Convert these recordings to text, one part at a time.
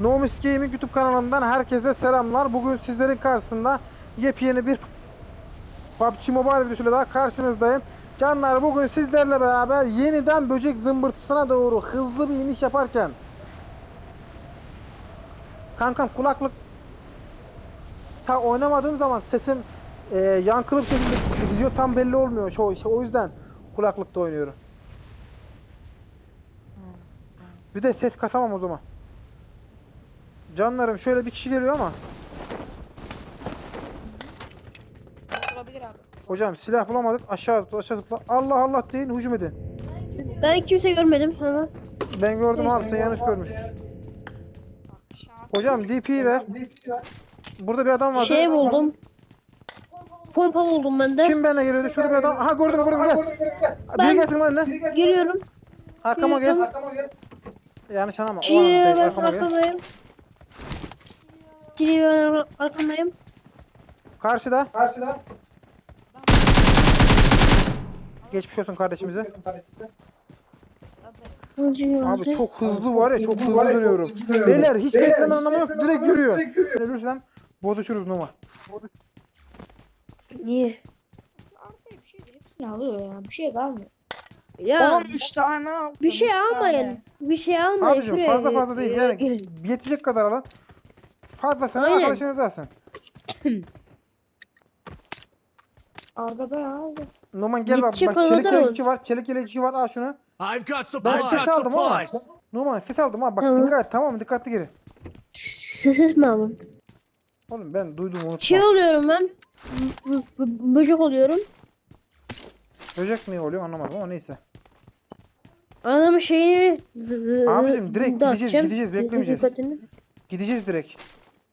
Nomis Gaming YouTube kanalından herkese selamlar. Bugün sizlerin karşısında yepyeni bir PUBG Mobile videosuyla daha karşınızdayım. Canlar bugün sizlerle beraber yeniden böcek zımbırtısına doğru hızlı bir iniş yaparken Kankam kulaklık ta oynamadığım zaman sesim e, yankılı bir şekilde gidiyor tam belli olmuyor. O, o yüzden kulaklıkta oynuyorum. Bir de ses kasamam o zaman. Canlarım şöyle bir kişi geliyor ama Olabilir abi. hocam silah bulamadık aşağı tut aşağı zıpla Allah Allah deyin hücum edin. Ben kimse görmedim ama. Ben gördüm abi sen yanlış görmüşsün. Şans. Hocam DP'yi ver. Burada bir adam vardı. Şey buldum. Pompa buldum ben de. Kim benimle geliyordu? Şurada bir adam. Aha gördüm gördüm gel. Biri Ben- gelsin lan ne? Geliyorum. Arkama gel. Geliyorum. Yanlış anlama. Çiğ ben Arkama gel. Ben arkandayım. Karşıda. Karşıda. Geçmiş olsun kardeşimize. Abi çok hızlı var ya çok hızlı dönüyorum. Beyler hiç bekleme anlamı yok direkt yürüyor. Ölürsem bozuşuruz Numa. Niye? Arkaya bir şey hepsini alıyor ya. Bir şey kalmıyor. Ya 13 tane aldım. bir şey almayın. Bir şey almayın. Abicim fazla fazla değil yani yetecek kadar alın. Fazla sana Aynen. arkadaşınız alsın. Arda ben aldım. Numan gel bak, bak çelik iki var çelik iki var al şunu. I've got Ben supplies. ses aldım ama. supplies. Numan ses aldım ha bak Tamam. dikkat et tamam mı dikkatli gir. Ses mi aldın? Oğlum ben duydum unutma. Şey oluyorum ben. B- b- Böcek oluyorum. Böcek niye oluyor anlamadım ama neyse. Adamın şeyini Abicim, direkt dağıtacağım. gideceğiz, gideceğiz, beklemeyeceğiz. Dikkatini. Gideceğiz direkt.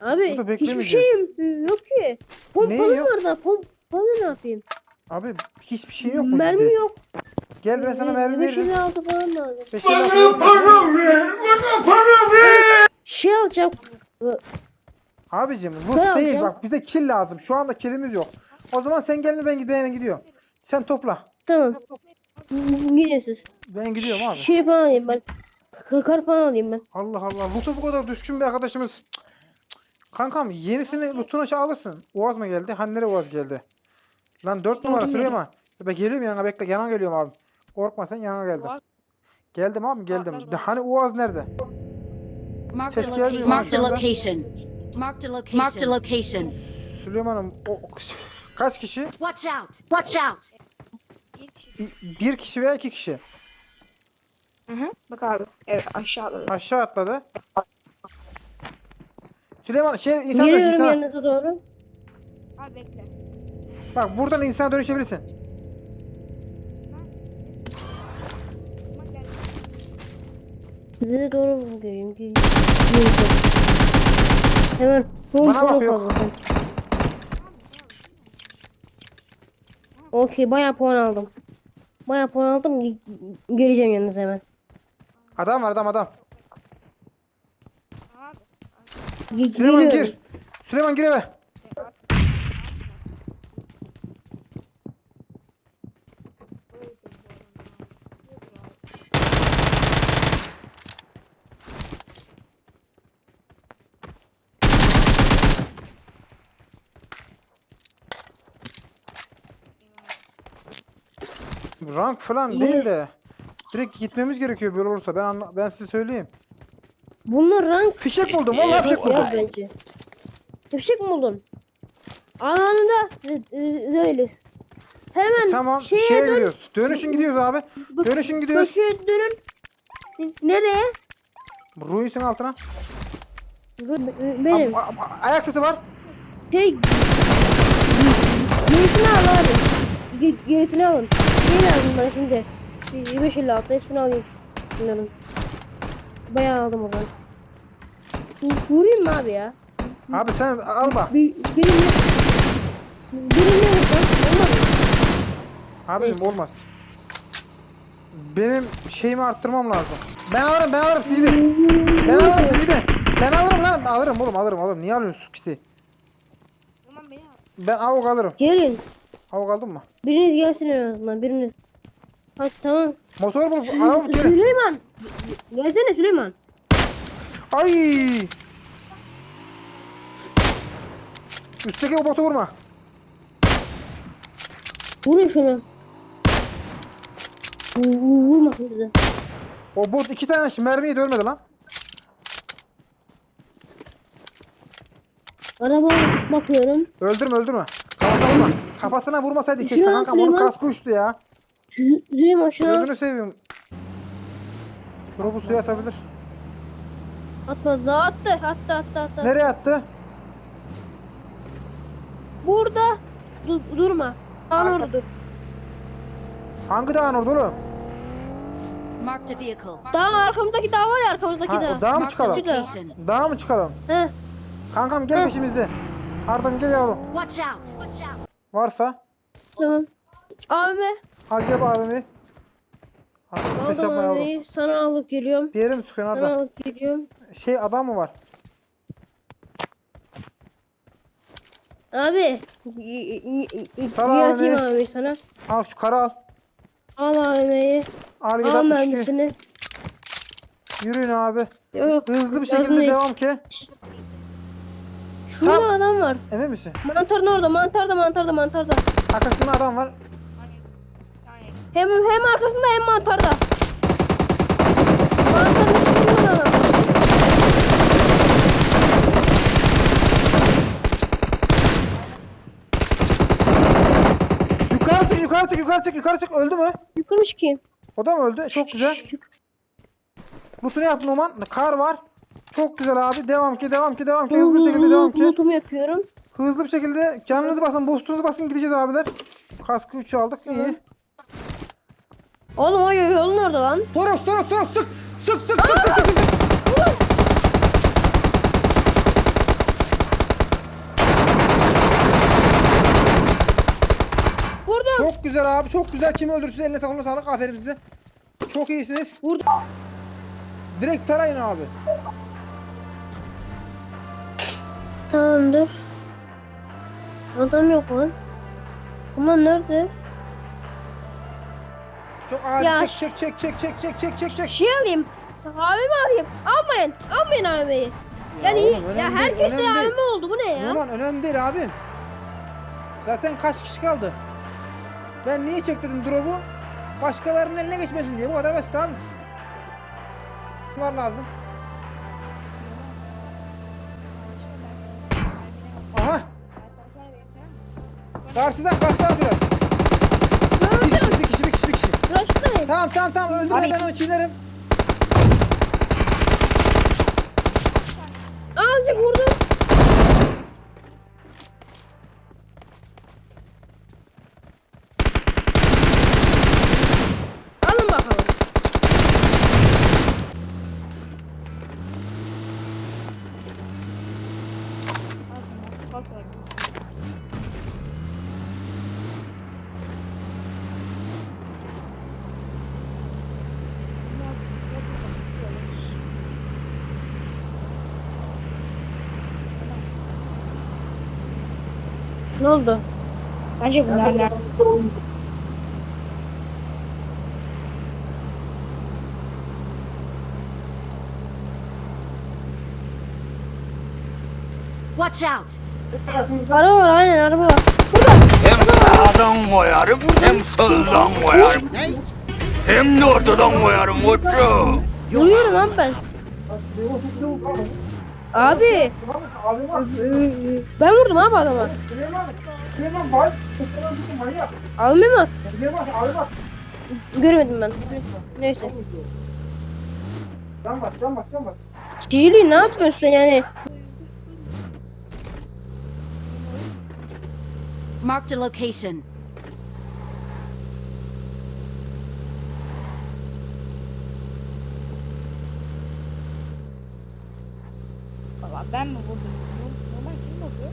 Abi Burada hiçbir beklemeyeceğiz. şeyim yok ki. Neyin Pompalı yok? var da pompalı ne yapayım? Abi hiçbir şey yok mu mermi ciddi? yok. Gel ben sana mermi veririm. 556 falan lazım. Beş elli altı veririm. Şey alacağım. Abicim Ben loot değil alacağım. bak bize kill lazım. Şu anda killimiz yok. O zaman sen gelme ben, ben gidiyorum. Sen topla. Tamam. Gidiyorsunuz. Ben gidiyorum abi. Şey falan alayım ben. Kar falan alayım ben. Allah Allah. Loot'a bu kadar düşkün bir arkadaşımız. Cık. Kankam yenisini loot'una şey alırsın. Uaz mı geldi? Hani nereye Uaz geldi? Lan 4 numara Süleyman. Ben geliyorum yanına bekle. Yana geliyorum abi. Korkma sen yana geldim. Uaz. Geldim abi geldim. De, hani Uaz nerede? Ses gelmiyor şu anda. location. Marked a location. Marked a location. Süleyman'ım o, kaç kişi? Watch out. Watch out. Bir kişi. Bir- kişi veya iki kişi. Hı hı. Bak abi. Evet aşağıda. Aşağı atladı. Süleyman şey insan dönüş Geliyorum insana. yanınıza doğru. Abi bekle. Bak buradan insana dönüşebilirsin. Bak. Size doğru mu göreyim? Geliyorum. Hemen Bana pompalı bakıyor. fazla. Okey bayağı puan aldım. Bayağı puan aldım. Ge- Geleceğim yanınıza hemen. Adam var adam adam. Abi. Ge- Süleyman Geliyorum. gir. Süleyman gir eve. Rank falan değil de direkt gitmemiz gerekiyor böyle olursa ben anla- ben size söyleyeyim. Bunlar rank Fişek buldum vallahi fişek buldum. bence. Fişek mi buldun? Anında öyle. Hemen Tamam şeye şeye dön. gidiyoruz. Dönüşün gidiyoruz abi. Bak- Dönüşün gidiyoruz. Köşeye dönün. Nereye? Ruins'in altına. Benim. A- a- ayak sesi var. Şey gerisini al abi. Ge- gerisini alın. Ne lazım bana şimdi? 556 hepsini alayım. Bunların. Bayağı aldım oradan. Vu- Vurayım mı abi ya? Abi sen al bak. Bir, birini birini vursam olmaz mı? Abicim olmaz. Benim şeyimi arttırmam lazım. Ben alırım ben alırım sizi de. Ben alırım sizi de. Ben alırım lan. Alırım oğlum alırım alırım. Niye alıyorsun kiti? Tamam beni al. Ben avuk alırım. Gelin. Avuk aldın mı? Biriniz gelsin en azından biriniz. Hadi tamam. Motor bulup araba gelin. Süleyman. Gelsene Süleyman. Ay! Üstteki o botu vurma. Vurun şunu. Vur- vur- Vurmasın bize. O bot iki tane mermiyi de ölmedi lan. Araba bakıyorum. Öldürme öldürme. Kafasına vurma. Kafasına vurmasaydı keşke kankam. Onun kaskı uçtu ya. Yüzeyim aşağı. Gözünü seveyim. Drop'u suya atabilir. Atmadı attı. Attı attı attı. Nereye attı? Burada. Dur, durma. Dağın orada dur. Hangi dağın orada oğlum? Marked a vehicle. Dağ arkamızdaki dağ var ya arkamızdaki Ha, dağ. dağa mı Marked a çıkalım? Location. Dağa mı çıkalım? He. Kankam gel Hı. peşimizde. Ardam gel yavrum. Watch out. Watch out. Varsa. Tamam. Abime. Al gel abimi. Ardam ses yapma yavrum. Sana alıp geliyorum. Bir yere mi sıkıyorsun Sana alıp geliyorum. Şey adam mı var? Abi. Bir atayım abi. abi sana. Al şu karı al. Al abimeyi. Al Al 762. mermisini. Yürüyün abi. Yok. Hızlı bir Lazım şekilde değil. devam ki. Şurada Sal. adam var. Emin misin? Mantarın orada. Mantarda mantarda mantarda. Arkasında adam var. Hem hem arkasında hem mantarda. Yukarı çık yukarı çık yukarı çık yukarı çık. Öldü mü? Yukarı çıkayım. O da mı öldü? Çok güzel. Loot'unu yap Numan. Kar var. Çok güzel abi. Devam ki devam ki devam ki. Hızlı bir şekilde devam ki. Lootumu yapıyorum. Hızlı bir şekilde canınızı basın. Boost'unuzu basın gideceğiz abiler. Kaskı 3 aldık. iyi. Oğlum o yolun orada lan. Toros Toros Toros sık. Sık sık sık sık sık. sık. Burada. Çok güzel abi. Çok güzel. Kimi öldürsün eline sağlık sağlık. Aferin size. Çok iyisiniz. Burada. Direkt tarayın abi. Tamamdır. Adam yok lan. Ama nerede? Çok acil Ya çek çek çek çek çek çek çek çek. Şey alayım. Abimi alayım. Almayın. Almayın abimi. Yani oğlum, ya, herkes de abime oldu. Bu ne ya? Numan önemli değil abim. Zaten kaç kişi kaldı? Ben niye çektirdim drop'u? Başkalarının eline geçmesin diye. Bu kadar basit abi. Bunlar lazım. Aha. Karşıdan karşıdan atıyor. Bir kişi, bir kişi, bir kişi, bir kişi. Rush'tayım. Tamam tamam tamam öldürme ben onu çiğnerim. Azıcık vurdum. Ne oldu? Bence bunlar nerede? Watch out. Araba var aynen araba var. Hem sağdan koyarım hem soldan koyarım. Hem de ortadan koyarım koçum. Vuruyorum lan ben. Abi. Ben vurdum abi adama. Abime mi? Görmedim ben. Neyse. Can bas can bas can bas. Çiğli ne yapıyorsun yani? Marked a location. Valla ben mi vurdum? Normal kim vurdu?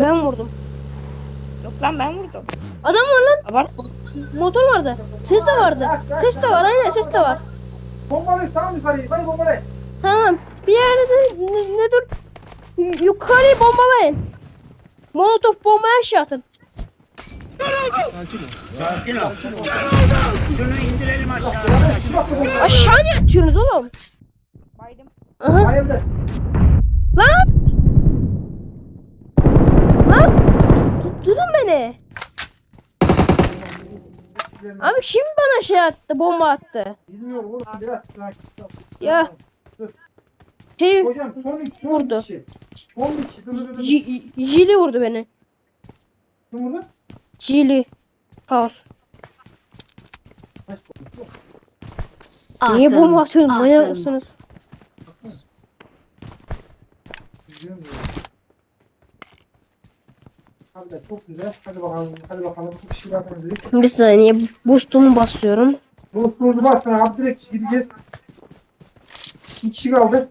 Ben vurdum. Yok lan ben vurdum. Adam var lan. Abart. Motor vardı. Ses de vardı. Ses de var aynen ses de var. Bombalayın tamam yukarıyı. Ben bombalayın. Tamam. Bir yerde de ne, ne dur. Yukarıyı bombalayın. Molotof bomba aşağı atın. Sakin ol. Şunu indirelim aşağıya. Aşağı niye atıyorsunuz oğlum? Aha. Hayırdır? Lan! Lan! Tut- Tutun beni. Abi kim bana şey attı, bomba attı? Bilmiyorum oğlum biraz sakin. Ya. Şey, Hocam son iki son Vurdu. kişi. Son bir kişi. Dur dur dur. Jili vurdu beni. Kim vurdu? Jili. Kaos. Niye bomba atıyorsun? Manyak mısınız? Biliyorum ya. Abi de çok güzel. Hadi bakalım. Hadi bakalım. Bir şey bakalım dedik. Bir saniye boostumu basıyorum. Bulut durdu baksana abi direkt gideceğiz. Bir kişi kaldı.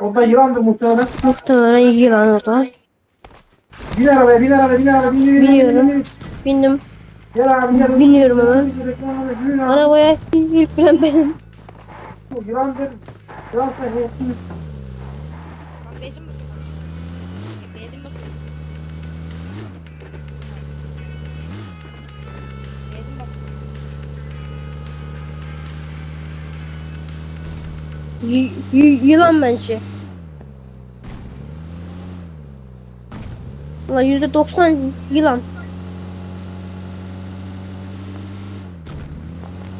Orada yılandır muhtemelen. Muhtemelen yılan o da. Bin arabaya bin arabaya bin arabaya bin bin bin Biniyorum. bin bin. Bindim. Gel abi gel. Biniyorum hemen. Bin arabaya. Arabaya ilk bilen benim. Yılandır. Yılan sen Y- yılan bence. Valla yüzde doksan yılan.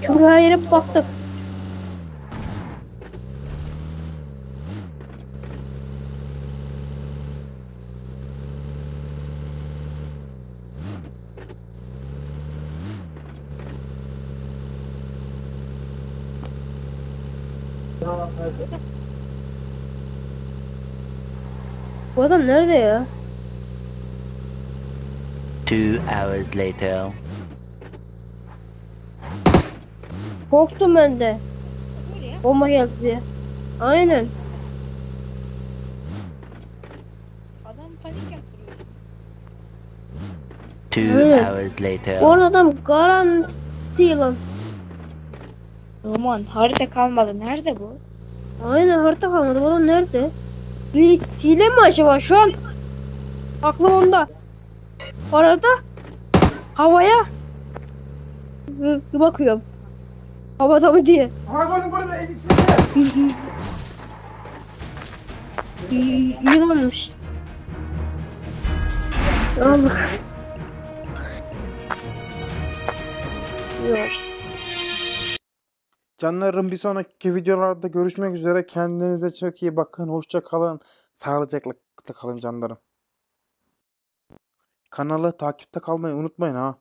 Çünkü her yere baktık. Bu adam nerede ya? Two hours later. Korktum ben de. Bomba geldi diye. Aynen. Adam panik yaptırıyor. Two Evet. hours later. Bu adam garanti yılan. Aman harita kalmadı. Nerede bu? Aynen harita kalmadı. Adam nerede? Bir hile mi acaba şu an? Aklım onda. Arada havaya bir bakıyorum. Havada mı diye. Evin içinde. Y- y- Yılanmış. Aldık. Yok. Canlarım bir sonraki videolarda görüşmek üzere. Kendinize çok iyi bakın. Hoşça kalın. Sağlıcakla kalın canlarım. Kanalı takipte kalmayı unutmayın ha.